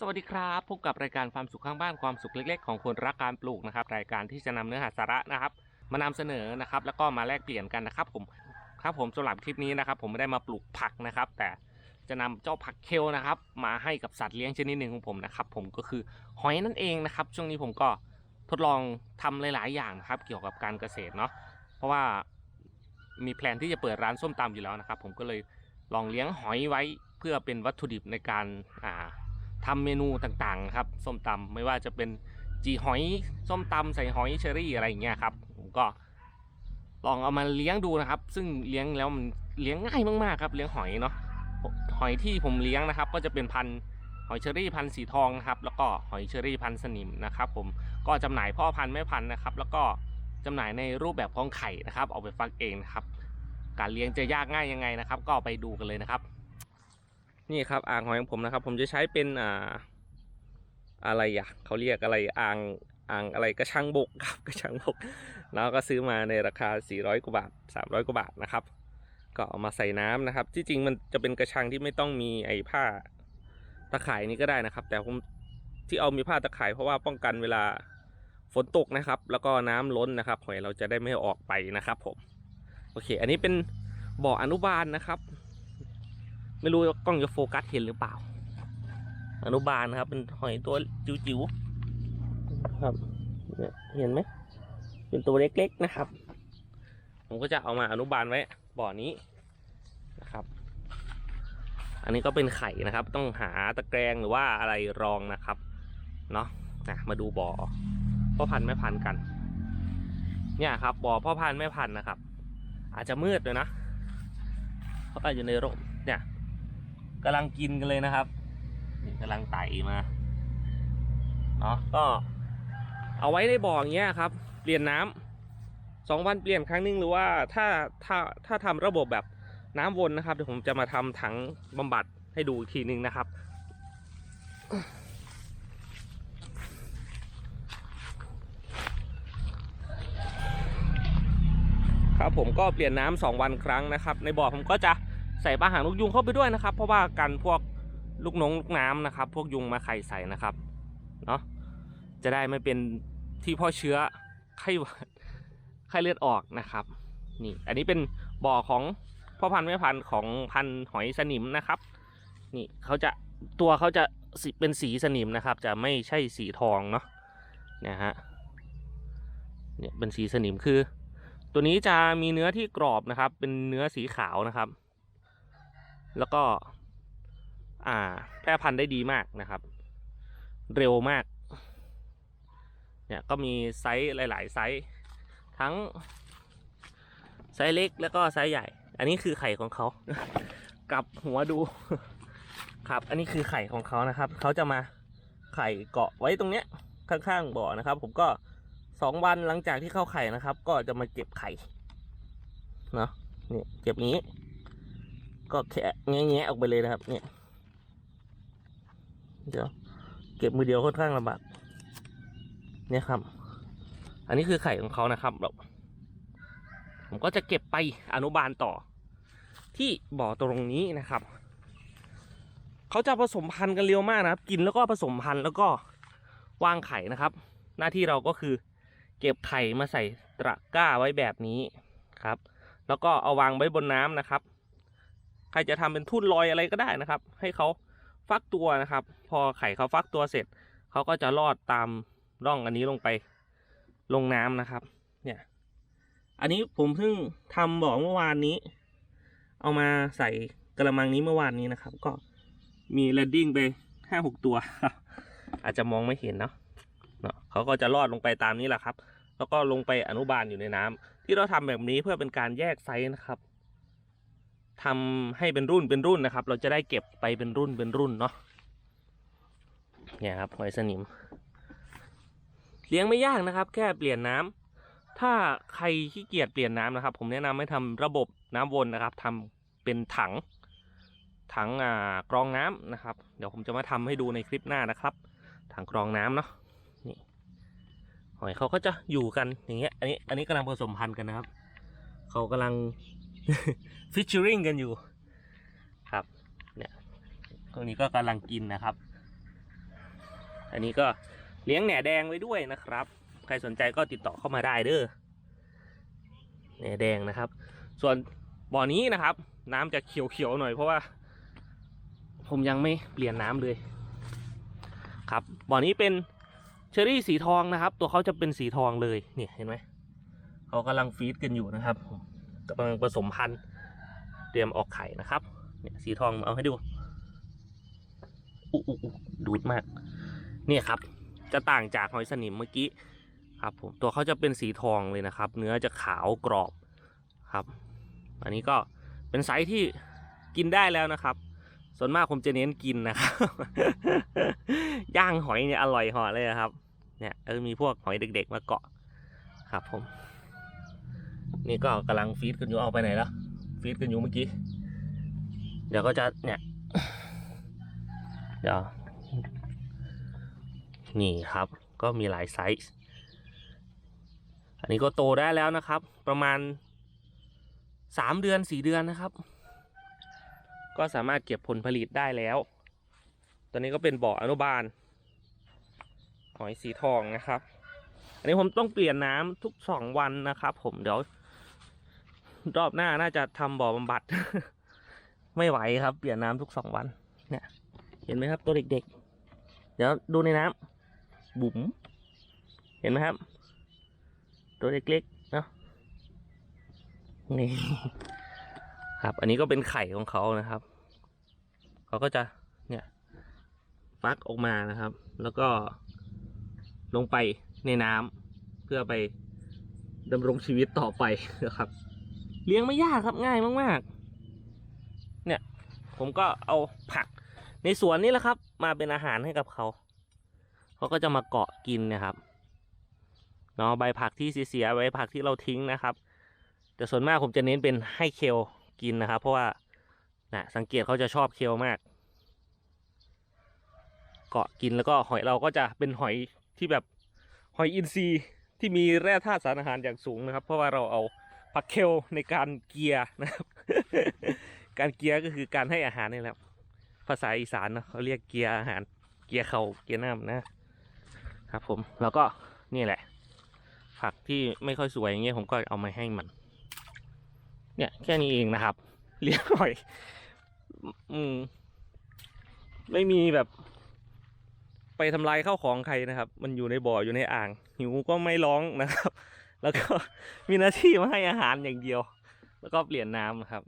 สวัสดีครับ พบกับรายการความสุขข้างบ้านความสุขเล็ก ๆ ของคนรักการปลูกนะครับ รายการที่จะนำเนื้อหาสาระนะครับ มานำเสนอนะครับ แล้วก็มาแลกเปลี่ยนกันนะครับ ผมครับผมสำหรับคลิปนี้นะครับ ผมไม่ได้มาปลูกผักนะครับ แต่จะนำเจ้าผักเคลนะครับ มาให้กับสัตว์เลี้ยงชนิดหนึ่งของผมนะครับ ผมก็คือหอยนั่นเองนะครับ ช่วงนี้ผมก็ทดลองทำหลาย ๆ อย่างนะครับ เกี่ยวกับการเกษตรเนาะเพราะว่ามีแผนที่จะเปิดร้านส้มตำอยู่แล้วนะครับ ผมก็เลยลองเลี้ยงหอยไว้เพื่อเป็นวัตถุดิบในการอ่า ทำเมนูต่างๆครับส้มตำไม่ว่าจะเป็นจีหอยส้มตำใส่หอยเชอรี่อะไรอย่างเงี้ยครับผมก็ลองเอามาเลี้ยงดูนะครับ ซึ่งเลี้ยงแล้วมันเลี้ยงง่ายมากๆครับ เลี้ยงหอยเนาะหอยที่ผมเลี้ยงนะครับ ก็จะเป็นพันหอยเชอรี่พันสีทองนะครับแล้วก็หอยเชอรี่พันสนิมนะครับผมก็จำหน่ายพ่อพันธุ์แม่พันธุ์นะครับ แล้วก็จำหน่ายในรูปแบบของไข่นะครับ เอาไปฟักเองนะครับ การเลี้ยงจะยากง่ายยังไงนะครับ ก็ไปดูกันเลยนะครับ นี่ครับอ่างหอยของผมนะครับ ผมจะใช้เป็นอ่าอะไรอะเขาเรียกอะไรอ่างอ่างอะไรกระชังบกครับกระชังบก แล้วก็ซื้อมาในราคา 400 กว่าบาท 300 กว่าบาทนะครับ ก็เอามาใส่น้ำนะครับ ที่จริงมันจะเป็นกระชังที่ไม่ต้องมีไอ้ผ้าตะข่ายนี้ก็ได้นะครับ แต่ผมที่เอามีผ้าตะข่ายเพราะว่าป้องกันเวลาฝนตกนะครับ แล้วก็น้ำล้นนะครับหอยเราจะได้ไม่ออกไปนะครับ ผม โอเค อันนี้เป็นบ่ออนุบาลนะครับ ไม่รู้ว่ากล้องจะโฟกัสเห็นหรือเปล่า อนุบาลนะครับ เป็นหอยตัวจิ๋วๆครับเนี่ยเห็นไหมเป็นตัวเล็กๆนะครับ ผมก็จะเอามาอนุบาลไว้บ่อนี้นะครับ อันนี้ก็เป็นไข่นะครับ ต้องหาตะแกรงหรือว่าอะไรรองนะครับเนาะนะมาดูบ่อพ่อพันธุ์แม่พันธุ์กัน เนี่ยครับบ่อพ่อพันธุ์แม่พันธุ์นะครับ อาจจะมืดเลยนะ เพราะอาจอยู่ในร่ม กำลังกินกันเลยนะครับกำลังไต่มาเนาะก็ เอาไว้ในบ่ออย่างเงี้ยครับ เปลี่ยนน้ำสองวันเปลี่ยนครั้งนึงหรือว่าถ้าถ้าถ้าทำระบบแบบน้ำวนนะครับเดี๋ยวผมจะมาทำถังบำบัดให้ดูอีกทีนึงนะครับครับผมก็เปลี่ยนน้ำสองวันครั้งนะครับ ในบ่อผมก็จะ ใส่ปลาหางนกยุงเข้าไปด้วยนะครับ เพราะว่ากันพวกลูกน้องลูกน้ำนะครับ พวกยุงมาไข่ใส่นะครับเนาะจะได้ไม่เป็นที่พ่อเชื้อไข้หวัดไข้เลือดออกนะครับ นี่อันนี้เป็นบ่อของพ่อพันธุ์แม่พันธุ์ของพันธุ์หอยสนิมนะครับ นี่เขาจะตัวเขาจะสีเป็นสีสนิมนะครับ จะไม่ใช่สีทองเนาะนี่ยฮะเนี่ยเป็นสีสนิมคือ ตัวนี้จะมีเนื้อที่กรอบนะครับ เป็นเนื้อสีขาวนะครับ แล้วก็อ่าแพร่พันธุ์ได้ดีมากนะครับ เร็วมาก เนี่ยก็มีไซส์หลาย ๆ ไซส์ทั้งไซส์เล็กแล้วก็ไซส์ใหญ่ อันนี้คือไข่ของเขา กลับหัวดู ครับ อันนี้คือไข่ของเขานะครับ เขาจะมาไข่เกาะไว้ตรงเนี้ยข้างๆบ่อนะครับ ผมก็สองวันหลังจากที่เข้าไข่นะครับ ก็จะมาเก็บไข่เนาะนี่เก็บงี้ ก็แค่แงะๆออกไปเลยนะครับ เนี่ย เดี๋ยวเก็บมือเดียวค่อนข้างลำบากเนี่ยครับ อันนี้คือไข่ของเขานะครับแบบผมก็จะเก็บไปอนุบาลต่อ ที่บ่อตรงนี้นะครับ เขาจะผสมพันธุ์กันเร็วมากนะครับ กินแล้วก็ผสมพันธุ์แล้วก็วางไข่นะครับ หน้าที่เราก็คือ เก็บไข่มาใส่ตะกร้าไว้แบบนี้ครับ แล้วก็เอาวางไว้บนน้ำนะครับ ใครจะทำเป็นทุ่นลอยอะไรก็ได้นะครับ ให้เขาฟักตัวนะครับ พอไข่เขาฟักตัวเสร็จเขาก็จะลอดตามร่องอันนี้ลงไปลงน้ำนะครับ เนี่ย อันนี้ผมเพิ่งทำบ่อเมื่อวานนี้ เอามาใส่กระมังนี้เมื่อวานนี้นะครับ ก็มีแลนดิ้งไปห้าหกตัวอาจจะมองไม่เห็นเนาะเนาะเขาก็จะลอดลงไปตามนี้แหละครับ แล้วก็ลงไปอนุบาลอยู่ในน้ำที่เราทำแบบนี้เพื่อเป็นการแยกไซส์นะครับ ทำให้เป็นรุ่นเป็นรุ่นนะครับ เราจะได้เก็บไปเป็นรุ่นเป็นรุ่นเนาะเนี่ยครับหอยสนิม เลี้ยงไม่ยากนะครับ แค่เปลี่ยนน้ำถ้าใครขี้เกียจเปลี่ยนน้ำนะครับ ผมแนะนำให้ทำระบบน้ำวนนะครับทำเป็นถัง ถังอ่ากรองน้ำนะครับ เดี๋ยวผมจะมาทำให้ดูในคลิปหน้านะครับ ถังกรองน้ำเนาะนี่หอยเขาก็จะอยู่กันอย่างเงี้ย อันนี้อันนี้กำลังผสมพันธุ์กันนะครับ เขากำลัง ฟิชเชอริงกันอยู่ ครับ เนี่ยตรงนี้ก็กำลังกินนะครับ อันนี้ก็เลี้ยงแหน่แดงไว้ด้วยนะครับ ใครสนใจก็ติดต่อเข้ามาได้เด้อแหน่แดงนะครับ ส่วนบ่อนี้นะครับ น้ำจะเขียวๆหน่อยเพราะว่า ผมยังไม่เปลี่ยนน้ำเลย ครับบ่อนี้เป็นเชอรี่สีทองนะครับ ตัวเขาจะเป็นสีทองเลยเนี่ยเห็นไหมเขากำลังฟีดกันอยู่นะครับ กำลังผสมพันธุ์เตรียมออกไข่นะครับเนี่ยสีทองเอาให้ดูอุ๊อุ๊อุ๊ดูดมาก เนี่ยครับ จะต่างจากหอยสนิมเมื่อกี้ครับผมตัวเขาจะเป็นสีทองเลยนะครับ เนื้อจะขาวกรอบครับ อันนี้ก็เป็นไซส์ที่กินได้แล้วนะครับ ส่วนมากผมจะเน้นกินนะครับย่างหอยเนี่ยอร่อยเหอเลยครับ เนี่ยเออมีพวกหอยเด็ก ๆ มาเกาะครับผม นี่ก็กำลังฟีดกันอยู่เอาไปไหนแล้วฟีดกันอยู่เมื่อกี้ เดี๋ยวก็จะเนี่ย เดี๋ยว นี่ครับ ก็มีหลายไซส์ อันนี้ก็โตได้แล้วนะครับ ประมาณสามเดือนสี่เดือนนะครับ ก็สามารถเก็บผลผลิตได้แล้ว ตอนนี้ก็เป็นบ่ออนุบาล หอยสีทองนะครับ อันนี้ผมต้องเปลี่ยนน้ำทุกสองวันนะครับ ผมเดี๋ยว รอบหน้าน่าจะทำบ่อบำบัด ไม่ไหวครับ เปลี่ยนน้ำทุกสองวัน เนี่ย เห็นไหมครับตัวเด็กๆ เดี๋ยวดูในน้ำบุ๋มเห็นไหมครับ ตัวเล็กๆเนาะนี่ครับ อันนี้ก็เป็นไข่ของเขานะครับ เขาก็จะเนี่ยฟักออกมานะครับ แล้วก็ลงไปในน้ำเพื่อไปดำรงชีวิตต่อไปนะครับ เลี้ยงไม่ยากครับง่ายมากๆ เนี่ย ผมก็เอาผักในสวนนี่แหละครับ มาเป็นอาหารให้กับเขา เขาก็จะมาเกาะกินนะครับเนาะใบผักที่เสียใบผักที่เราทิ้งนะครับ แต่ส่วนมากผมจะเน้นเป็นให้เคลกินนะครับ เพราะว่านะสังเกตเขาจะชอบเคลมาก เกาะกินแล้วก็หอยเราก็จะเป็นหอยที่แบบหอยอินทรีย์ที่มีแร่ธาตุสารอาหารอย่างสูงนะครับ เพราะว่าเราเอา ผักเคลในการเกียร์นะครับ การเกียร์ก็คือการให้อาหารนี่แหละภาษาอีสานเนอะเขาเรียกเกียร์อาหาร เกียร์เขาเกียร์น้ำนะครับผมแล้วก็นี่แหละ ผักที่ไม่ค่อยสวยอย่างเงี้ยผมก็เอามาให้มัน เนี่ยแค่นี้เองนะครับ เลี้ยงหอย อืม ไม่มีแบบ ไปทำลายข้าวของใครนะครับ มันอยู่ในบ่ออยู่ในอ่างหิวก็ไม่ร้องนะครับ แล้วก็มีหน้าที่มาให้อาหารอย่างเดียว แล้วก็เปลี่ยนน้ำนะครับ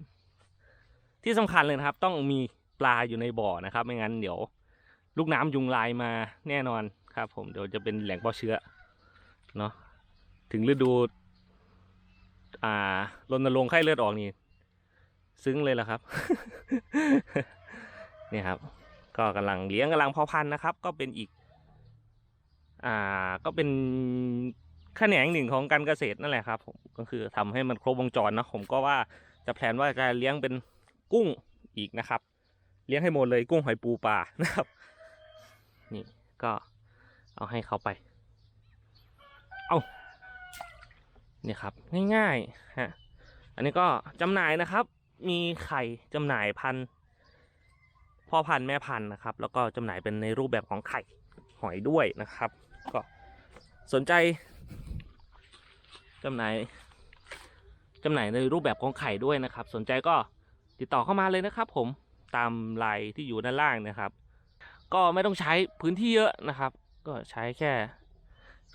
ที่สำคัญเลยนะครับ ต้องมีปลาอยู่ในบ่อนะครับ ไม่งั้นเดี๋ยว ลูกน้ำยุงลายมาแน่นอนครับ ผมเดี๋ยวจะเป็นแหล่งเพาะเชื้อเนาะถึงฤดูอ่ารณรงค์ไข้เลือดออกนี่ซึ้งเลยละครับ นี่ครับ ก็กำลังเลี้ยงกำลังเพาะพันธุ์นะครับ ก็เป็นอีก อ่าก็เป็น แขนงหนึ่งของการเกษตรนั่นแหละครับผมก็คือทำให้มันครบวงจรนะผมก็ว่าจะแผนว่าจะเลี้ยงเป็นกุ้งอีกนะครับ เลี้ยงให้หมดเลยกุ้งหอยปูปลานะครับ นี่ก็เอาให้เขาไป เอาเนี่ยครับง่ายๆฮะอันนี้ก็จำหน่ายนะครับ มีไข่จำหน่ายพันพ่อพันธุ์แม่พันธุ์นะครับ แล้วก็จำหน่ายเป็นในรูปแบบของไข่หอยด้วยนะครับ ก็สนใจ จำหน่ายจำหน่ายในรูปแบบของไข่ด้วยนะครับ สนใจก็ติดต่อเข้ามาเลยนะครับ ผมตามไลน์ที่อยู่ด้านล่างนะครับ ก็ไม่ต้องใช้พื้นที่เยอะนะครับ ก็ใช้แค่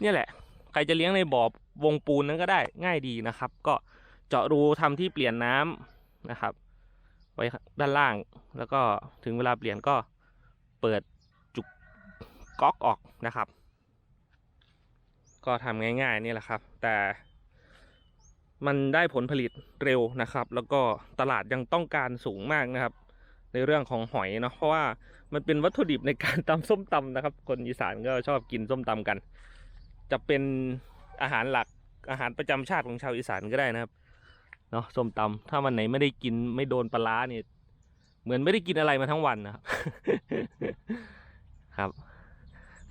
เนี่ยแหละ ใครจะเลี้ยงในบ่อวงปูนนั้นก็ได้ง่ายดีนะครับ ก็เจาะรูทำที่เปลี่ยนน้ำนะครับ ไว้ด้านล่างแล้วก็ถึงเวลาเปลี่ยนก็เปิดจุกก๊อกออกนะครับ ก็ทำง่ายๆนี่แหละครับ แต่ มันได้ผลผลิตเร็วนะครับ แล้วก็ตลาดยังต้องการสูงมากนะครับ ในเรื่องของหอยเนาะเพราะว่ามันเป็นวัตถุดิบในการตำส้มตำนะครับ คนอีสานก็ชอบกินส้มตำกัน จะเป็นอาหารหลักอาหารประจำชาติของชาวอีสานก็ได้นะครับเนาะส้มตำถ้าวันไหนไม่ได้กินไม่โดนปลาร้าเนี่ยเหมือนไม่ได้กินอะไรมาทั้งวันนะครับครับ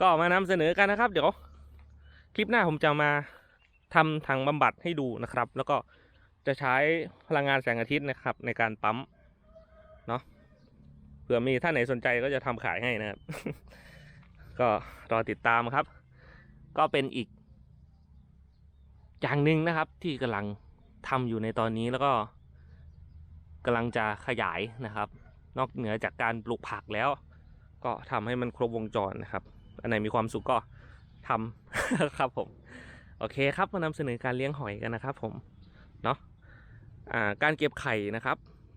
ก็มานำเสนอกันนะครับ เดี๋ยว คลิปหน้าผมจะมา ทำทางบำบัดให้ดูนะครับ แล้วก็จะใช้พลังงานแสงอาทิตย์นะครับ ในการปั๊มเนาะเผื่อมีท่านไหนสนใจก็จะทำขายให้นะครับ ก็รอติดตามครับ ก็เป็นอีก อย่างหนึ่งนะครับ ที่กำลังทำอยู่ในตอนนี้แล้วก็กำลังจะขยายนะครับ นอกเหนือจากการปลูกผักแล้ว ก็ทำให้มันครบวงจรนะครับ อันไหนมีความสุขก็ทำครับผม โอเคครับมานำเสนอการเลี้ยงหอยกันนะครับผมเนาะอ่าการเก็บไข่นะครับ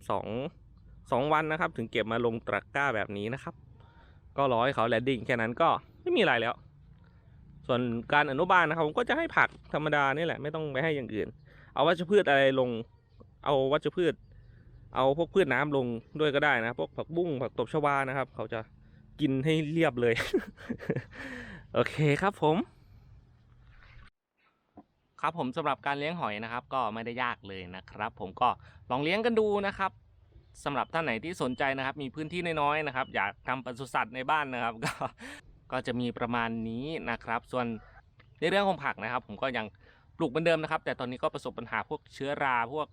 สองสองวันนะครับ ถึงเก็บมาลงตะกร้าแบบนี้นะครับ ก็รอให้เขาแลนดิ้งแค่นั้นก็ไม่มีอะไรแล้ว ส่วนการอนุบาลนะครับ ผมก็จะให้ผักธรรมดานี่แหละไม่ต้องไปให้อย่างอื่น เอาวัชพืชอะไรลง เอาวัชพืช เอาพวกพืชน้ำลงด้วยก็ได้นะพวกผักบุ้งผักตบชวานะครับ เขาจะกินให้เรียบเลย โอเคครับผม ครับผมสำหรับการเลี้ยงหอยนะครับ ก็ไม่ได้ยากเลยนะครับ ผมก็ลองเลี้ยงกันดูนะครับสำหรับท่านไหนที่สนใจนะครับ มีพื้นที่น้อยๆนะครับ อยากทำปศุสัตว์ในบ้านนะครับ ก็ก็จะมีประมาณนี้นะครับ ส่วนในเรื่องของผักนะครับ ผมก็ยังปลูกเหมือนเดิมนะครับ แต่ตอนนี้ก็ประสบปัญหาพวกเชื้อราพวก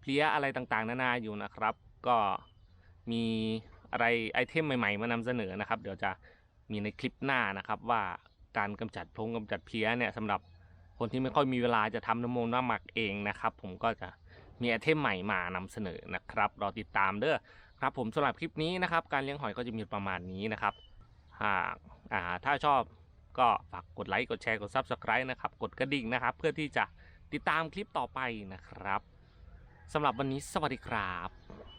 เพลี้ยอะไรต่างๆ นานาอยู่นะครับ ก็มีอะไรไอเทมใหม่ ๆ มานำเสนอนะครับ เดี๋ยวจะมีในคลิปหน้านะครับว่าการกำจัดพงกำจัดเพลี้ยเนี่ยสำหรับ คนที่ไม่ค่อยมีเวลาจะทำน้ำมนต์น้ำหมักเองนะครับ ผมก็จะมีไอเทมใหม่มานำเสนอนะครับรอติดตามเด้อครับผมสำหรับคลิปนี้นะครับ การเลี้ยงหอยก็จะมีประมาณนี้นะครับหากอ่าถ้าชอบก็ฝากกดไลค์กดแชร์กด Subscribe นะครับ กดกระดิ่งนะครับ เพื่อที่จะติดตามคลิปต่อไปนะครับสำหรับวันนี้สวัสดีครับ